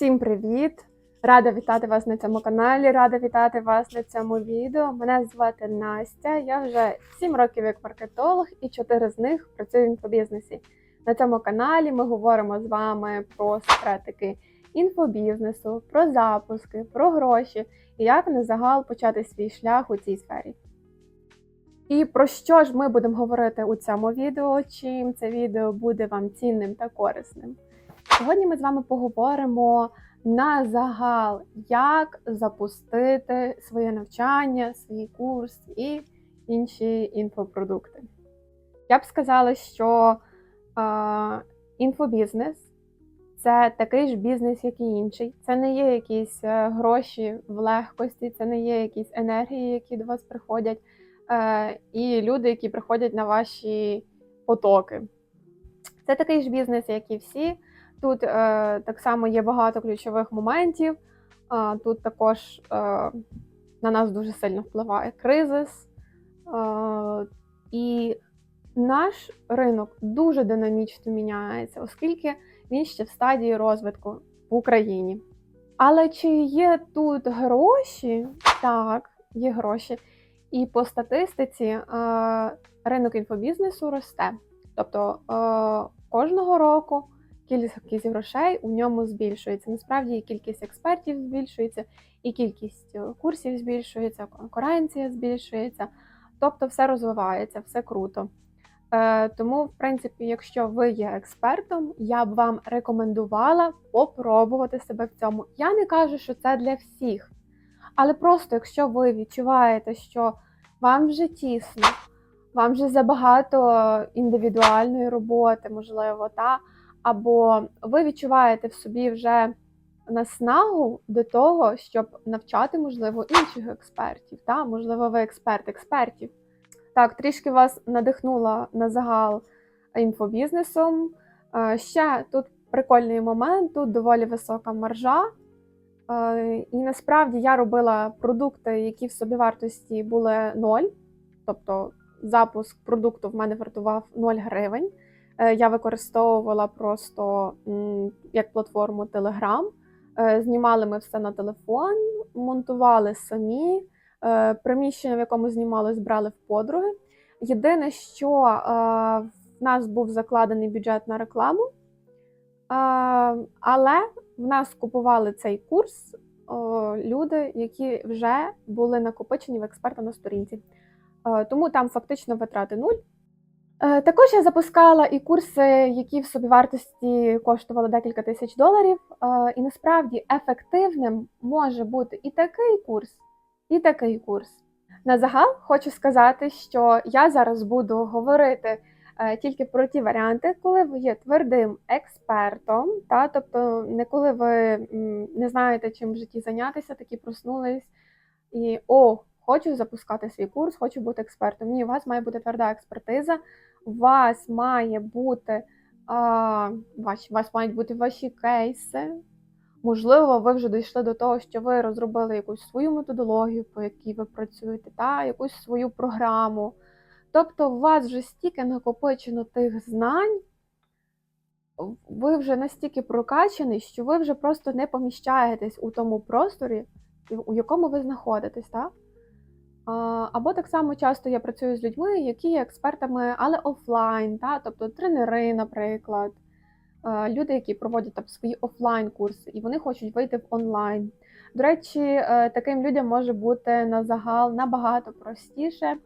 Всім привіт! Рада вітати вас на цьому каналі, рада вітати вас на цьому відео. Мене звати Настя. Я вже 7 років як маркетолог і 4 з них працюю в інфобізнесі. На цьому каналі ми говоримо з вами про секретики інфобізнесу, про запуски, про гроші і як на загал почати свій шлях у цій сфері. І про що ж ми будемо говорити у цьому відео? Чим це відео буде вам цінним та корисним? Сьогодні ми з вами поговоримо на загал, як запустити своє навчання, свій курс і інші інфопродукти. Я б сказала, що е, інфобізнес це такий ж бізнес, як і інший. Це не є якісь е, гроші в легкості, це не є якісь енергії, які до вас приходять, е, і люди, які приходять на ваші потоки. Це такий ж бізнес, як і всі. Тут е, так само є багато ключових моментів. Е, тут також е, на нас дуже сильно впливає кризис. Е, і наш ринок дуже динамічно міняється, оскільки він ще в стадії розвитку в Україні. Але чи є тут гроші? Так, є гроші. І по статистиці е, ринок інфобізнесу росте. Тобто е, кожного року кількість грошей у ньому збільшується. Насправді і кількість експертів збільшується, і кількість е, курсів збільшується, конкуренція збільшується. Тобто все розвивається, все круто. Е, Тому, в принципі, якщо ви є експертом, я б вам рекомендувала попробувати себе в цьому. Я не кажу, що це для всіх. Але просто якщо ви відчуваєте, що вам вже тісно, вам вже забагато індивідуальної роботи, можливо, та або ви відчуваєте в собі вже наснагу до того, щоб навчати, можливо, інших експертів. Та? Можливо, ви експерт експертів. Так, трішки вас надихнула на загал інфобізнесом. Е, Ще тут прикольний момент, тут доволі висока маржа. Е, І насправді я робила продукти, які в собівартості були 0. Тобто запуск продукту в мене вартував 0 гривень. Е, Я використовувала просто як платформу Telegram. Е, Знімали ми все на телефон, монтували самі. Е, Приміщення, в якому знімали, збрали в подруги. Єдине, що в нас був закладений бюджет на рекламу, але в нас купували цей курс люди, які вже були накопичені в експерта на сторінці. Тому там фактично витрати нуль. Е, Також я запускала і курси, які в собівартості коштували декілька тисяч доларів. Е, І насправді ефективним може бути і такий курс, і такий курс. На загал хочу сказати, що я зараз буду говорити е, тільки про ті варіанти, коли ви є твердим експертом, та тобто не коли ви не знаєте, чим в житті зайнятися, такі проснулись і о, хочу запускати свій курс, хочу бути експертом. Ні, у вас має бути тверда експертиза, у вас має бути а, ваші, вас мають бути ваші кейси. Можливо, ви вже дійшли до того, що ви розробили якусь свою методологію, по якій ви працюєте, та якусь свою програму. Тобто, у вас вже стільки накопичено тих знань, ви вже настільки прокачаний, що ви вже просто не поміщаєтесь у тому просторі, у якому ви знаходитесь. Та? Або так само часто я працюю з людьми, які є експертами, але офлайн, та? тобто тренери, наприклад, люди, які проводять там свої офлайн-курси, і вони хочуть вийти в онлайн. До речі, е, таким людям може бути на загал набагато простіше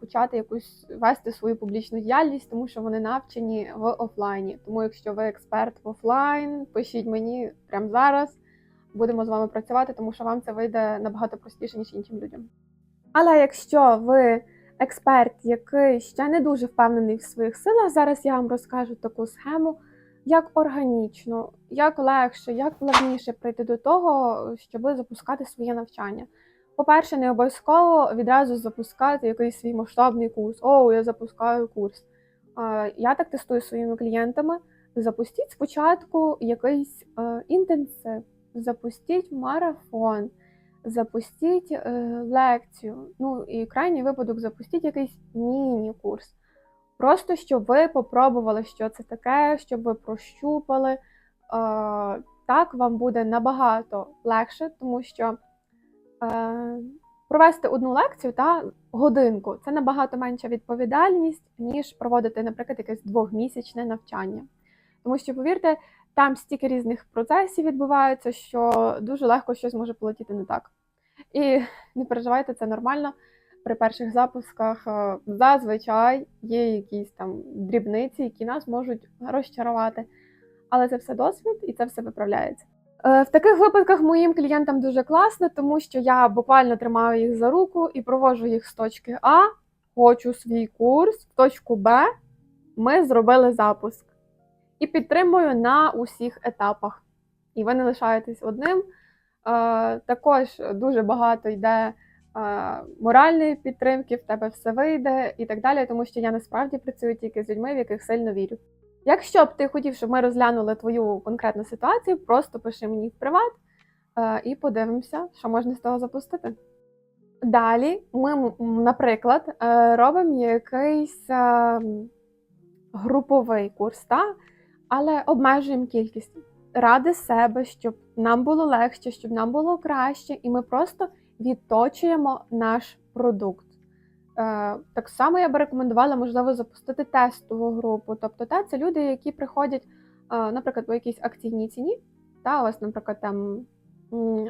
почати якусь вести свою публічну діяльність, тому що вони навчені в офлайні. Тому, якщо ви експерт в офлайн, пишіть мені прямо зараз. Будемо з вами працювати, тому що вам це вийде набагато простіше, ніж іншим людям. Але якщо ви експерт, який ще не дуже впевнений в своїх силах, зараз я вам розкажу таку схему, як органічно, як легше, як плавніше прийти до того, щоб запускати своє навчання. По-перше, не обов'язково відразу запускати якийсь свій масштабний курс. О, я запускаю курс. Я так тестую своїми клієнтами. Запустіть спочатку якийсь е, інтенсив, запустіть марафон, запустіть е, лекцію. Ну і крайній випадок запустіть якийсь міні-курс. Просто щоб ви попробували, що це таке, щоб ви прощупали, е, так вам буде набагато легше, тому що е, провести одну лекцію та годинку це набагато менша відповідальність, ніж проводити, наприклад, якесь двохмісячне навчання. Тому що, повірте, там стільки різних процесів відбувається, що дуже легко щось може полетіти не так. І не переживайте, це нормально. При перших запусках е, зазвичай є якісь там дрібниці, які нас можуть розчарувати. Але це все досвід і це все виправляється. Е, В таких випадках моїм клієнтам дуже класно, тому що я буквально тримаю їх за руку і проводжу їх з точки А, хочу свій курс, в точку Б. Ми зробили запуск і підтримую на усіх етапах. І ви не лишаєтесь одним. Е, Також дуже багато йде е, моральної підтримки, в тебе все вийде і так далі, тому що я насправді працюю тільки з людьми, в яких сильно вірю. Якщо б ти хотів, щоб ми розглянули твою конкретну ситуацію, просто пиши мені в приват е, і подивимося, що можна з того запустити. Далі ми, наприклад, робимо якийсь груповий курс, та? але обмежуємо кількість ради себе, щоб нам було легше, щоб нам було краще, і ми просто відточуємо наш продукт. Е, Так само я би рекомендувала, можливо, запустити тестову групу. Тобто, те, це люди, які приходять, е, наприклад, по якійсь акційній ціні. Та, у вас, наприклад, там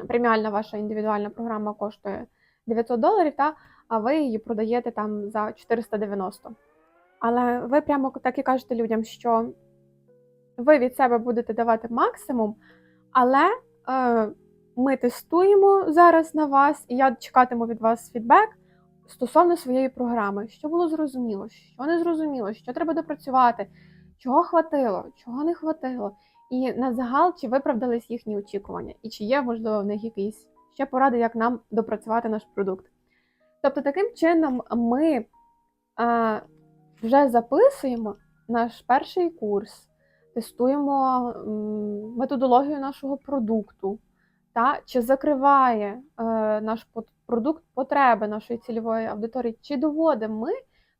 преміальна ваша індивідуальна програма коштує 900 доларів, та, а ви її продаєте там за 490. Але ви прямо так і кажете людям, що ви від себе будете давати максимум, але е, ми тестуємо зараз на вас, і я чекатиму від вас фідбек стосовно своєї програми, що було зрозуміло, що не зрозуміло, що треба допрацювати, чого хватило, чого не хватило, і на загал чи виправдались їхні очікування, і чи є, можливо, в них якісь ще поради, як нам допрацювати наш продукт. Тобто, таким чином ми а, вже записуємо наш перший курс, тестуємо методологію нашого продукту, та чи закриває е, наш продукт потреби нашої цільової аудиторії, чи доводимо ми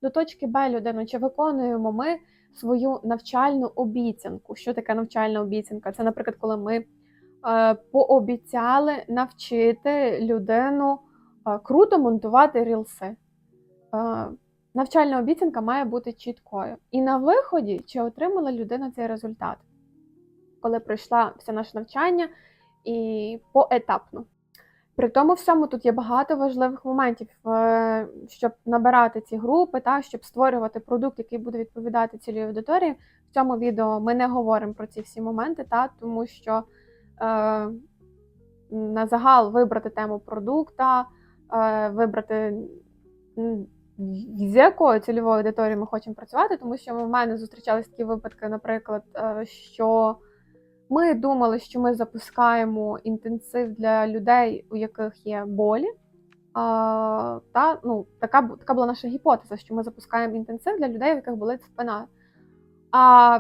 до точки Б людину, чи виконуємо ми свою навчальну обіцянку. Що таке навчальна обіцянка? Це, наприклад, коли ми е, пообіцяли навчити людину е, круто монтувати рілси. Е, навчальна обіцянка має бути чіткою. І на виході, чи отримала людина цей результат, коли пройшла все наше навчання і поетапно. При тому всьому тут є багато важливих моментів, е, щоб набирати ці групи, та щоб створювати продукт, який буде відповідати цілій аудиторії. В цьому відео ми не говоримо про ці всі моменти, та тому що е, на загал вибрати тему продукта, е, вибрати з якою цільовою аудиторією ми хочемо працювати, тому що в мене зустрічались такі випадки, наприклад, е, що ми думали, що ми запускаємо інтенсив для людей, у яких є болі. А, та, ну, така, така була наша гіпотеза, що ми запускаємо інтенсив для людей, у яких болить спина. А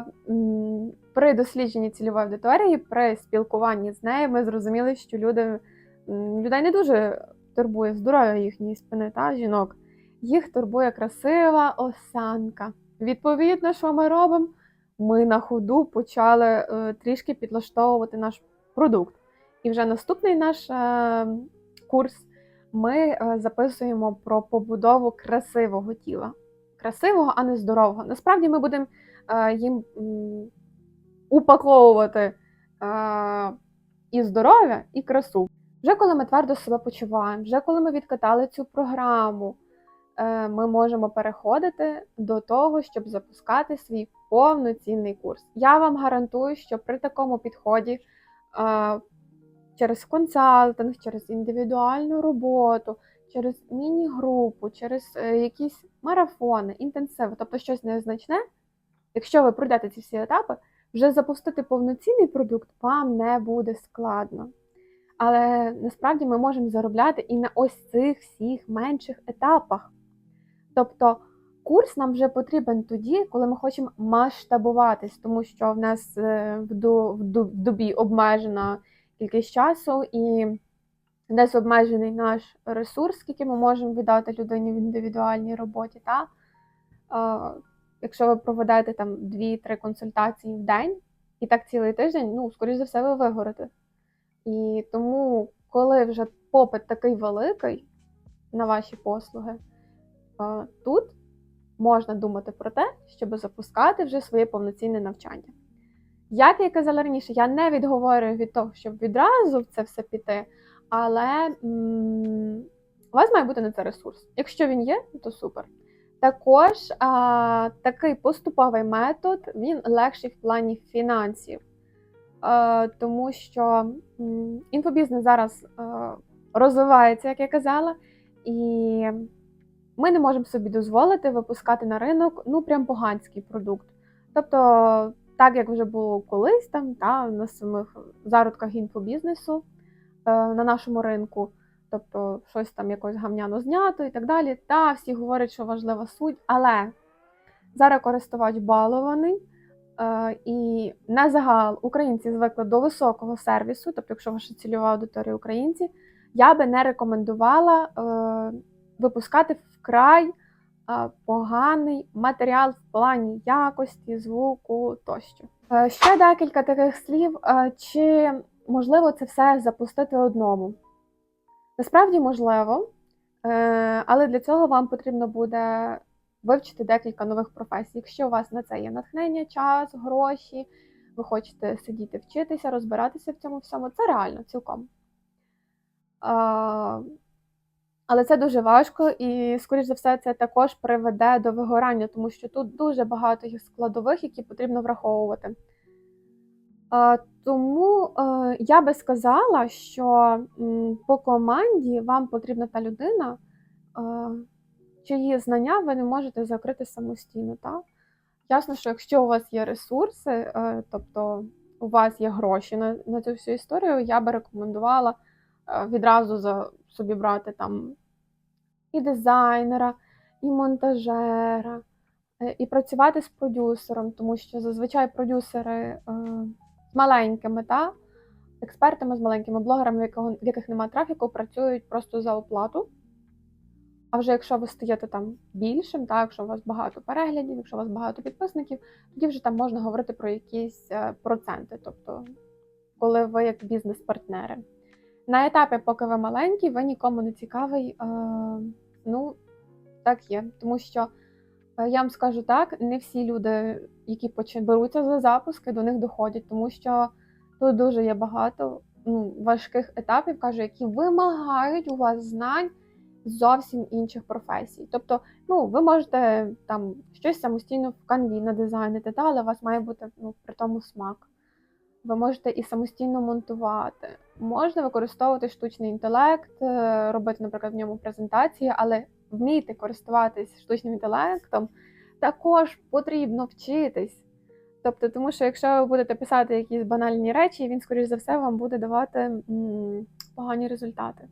при дослідженні цільової аудиторії, при спілкуванні з нею, ми зрозуміли, що люди, людей не дуже турбує здоров'я їхньої спини та жінок. Їх турбує красива осанка. Відповідно, що ми робимо? Ми на ходу почали е, трішки підлаштовувати наш продукт. І вже наступний наш е, курс ми е, записуємо про побудову красивого тіла. Красивого, а не здорового. Насправді ми будемо їм упаковувати і здоров'я, і красу. Вже коли ми твердо себе почуваємо, вже коли ми відкатали цю програму, ми можемо переходити до того, щоб запускати свій повноцінний курс. Я вам гарантую, що при такому підході е, через консалтинг, через індивідуальну роботу, через міні-групу, через е, якісь марафони, інтенсиви, тобто щось незначне, якщо ви пройдете ці всі етапи, вже запустити повноцінний продукт вам не буде складно. Але насправді ми можемо заробляти і на ось цих всіх менших етапах. Тобто курс нам вже потрібен тоді, коли ми хочемо масштабуватись, тому що в нас е, в в в добі обмежена кількість часу і десь обмежений наш ресурс, скільки ми можемо віддати людині в індивідуальній роботі. Та? Якщо ви проведете там 2-3 консультації в день, І так цілий тиждень, ну, скоріш за все, ви вигорите. І тому, коли вже попит такий великий на ваші послуги, тут можна думати про те, щоб запускати вже своє повноцінне навчання. Як я казала раніше, я не відговорюю від того, щоб відразу в це все піти, але м, у вас має бути на це ресурс. Якщо він є, то супер. Також а, такий поступовий метод він легший в плані фінансів, а, тому що інфобізнес зараз а, розвивається, як я казала, і ми не можемо собі дозволити випускати на ринок ну прям поганський продукт. Тобто, так як вже було колись там, та, на самих зародках інфобізнесу е, на нашому ринку, тобто щось там якось гамняно знято і так далі. Та всі говорять, що важлива суть, але зараз користувач балований. е, І на загал українці звикли до високого сервісу, тобто, якщо ваша цільова аудиторія українці, я би не рекомендувала е, випускати вкрай е, поганий матеріал в плані якості, звуку тощо. Е, Ще декілька таких слів. Е, Чи можливо це все запустити одному? Насправді можливо, але для цього вам потрібно буде вивчити декілька нових професій. Якщо у вас на це є натхнення, час, гроші, ви хочете сидіти, вчитися, розбиратися в цьому всьому, це реально цілком. Але це дуже важко, і, скоріш за все, це також приведе до вигорання, тому що тут дуже багато є складових, які потрібно враховувати. Тому е, я би сказала, що по команді вам потрібна та людина, е, чиї знання ви не можете закрити самостійно. Так? Ясно, що якщо у вас є ресурси, е, тобто у вас є гроші на, на цю всю історію, я би рекомендувала відразу за собі брати там і дизайнера, і монтажера, е, і працювати з продюсером, тому що зазвичай продюсери е, з маленькими, та, експертами з маленькими блогерами, в яких немає трафіку, працюють просто за оплату. А вже якщо ви стаєте там більшим, так, якщо у вас багато переглядів, якщо у вас багато підписників, тоді вже там можна говорити про якісь е, проценти, тобто коли ви як бізнес-партнери. На етапі, поки ви маленький, ви нікому не цікавий. Е, ну, так є. Тому що е, я вам скажу так, не всі люди, які беруться за запуски, до них доходять, тому що тут дуже є багато ну, важких етапів, кажу, які вимагають у вас знань зовсім інших професій. Тобто, ну, ви можете там щось самостійно в канві надизайнити, та, але у вас має бути ну, при тому смак. Ви можете і самостійно монтувати. Можна використовувати штучний інтелект, е, робити, наприклад, в ньому презентації, але вміти користуватись штучним інтелектом також потрібно вчитись. Тобто, тому що якщо ви будете писати якісь банальні речі, він, скоріш за все, вам буде давати м, погані результати.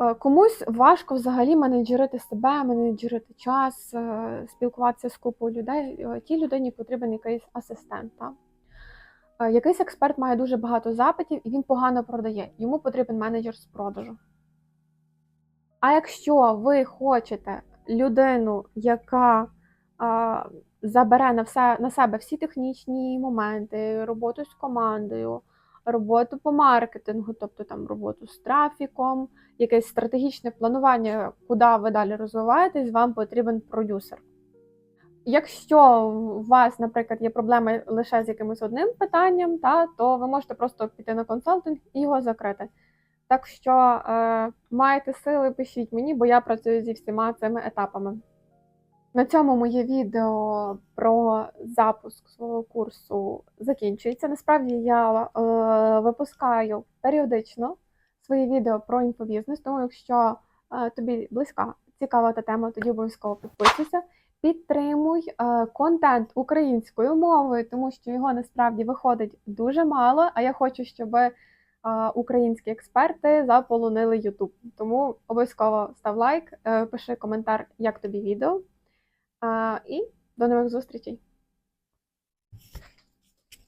Е, Комусь важко взагалі менеджерити себе, менеджерити час, е, спілкуватися з купою людей. Тій людині потрібен якийсь асистент. Так? Е, Якийсь експерт має дуже багато запитів і він погано продає. Йому потрібен менеджер з продажу. А якщо ви хочете людину, яка а, забере на, все, на себе всі технічні моменти, роботу з командою, роботу по маркетингу, тобто там роботу з трафіком, якесь стратегічне планування, куди ви далі розвиваєтесь, вам потрібен продюсер. Якщо у вас, наприклад, є проблеми лише з якимось одним питанням, та, то ви можете просто піти на консалтинг і його закрити. Так що е, маєте сили, пишіть мені, бо я працюю зі всіма цими етапами. На цьому моє відео про запуск свого курсу закінчується. Насправді я е, випускаю періодично свої відео про інфобізнес, тому якщо е, тобі близька, цікава та тема, тоді обов'язково підписуйся. Підтримуй е, контент українською мовою, тому що його насправді виходить дуже мало. А я хочу, щоб е, українські експерти заполонили YouTube. Тому обов'язково став лайк, е, пиши коментар, як тобі відео. І до нових зустрічей!